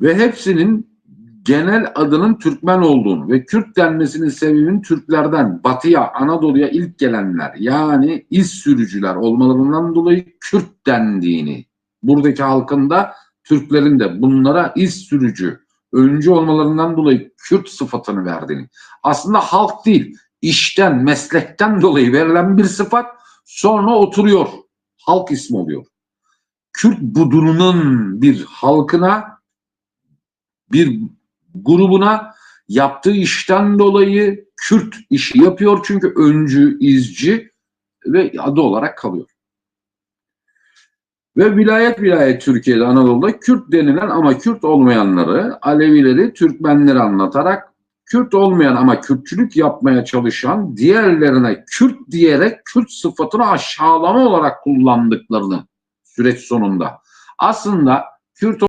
ve hepsinin genel adının Türkmen olduğunu ve Kürt denmesinin sebebinin Türklerden batıya, Anadolu'ya ilk gelenler yani iz sürücüler olmalarından dolayı Kürt dendiğini, buradaki halkın da Türklerin de bunlara iz sürücü, öncü olmalarından dolayı Kürt sıfatını verdiğini. Aslında halk değil, işten, meslekten dolayı verilen bir sıfat sonra oturuyor. Halk ismi oluyor. Kürt budunun bir halkına, bir grubuna yaptığı işten dolayı Kürt işi yapıyor çünkü öncü, izci ve adı olarak kalıyor. Ve vilayet vilayet Türkiye'de Anadolu'da Kürt denilen ama Kürt olmayanları, Alevileri, Türkmenleri anlatarak Kürt olmayan ama Kürtçülük yapmaya çalışan diğerlerine Kürt diyerek Kürt sıfatını aşağılama olarak kullandıklarını süreç sonunda. Aslında Kürt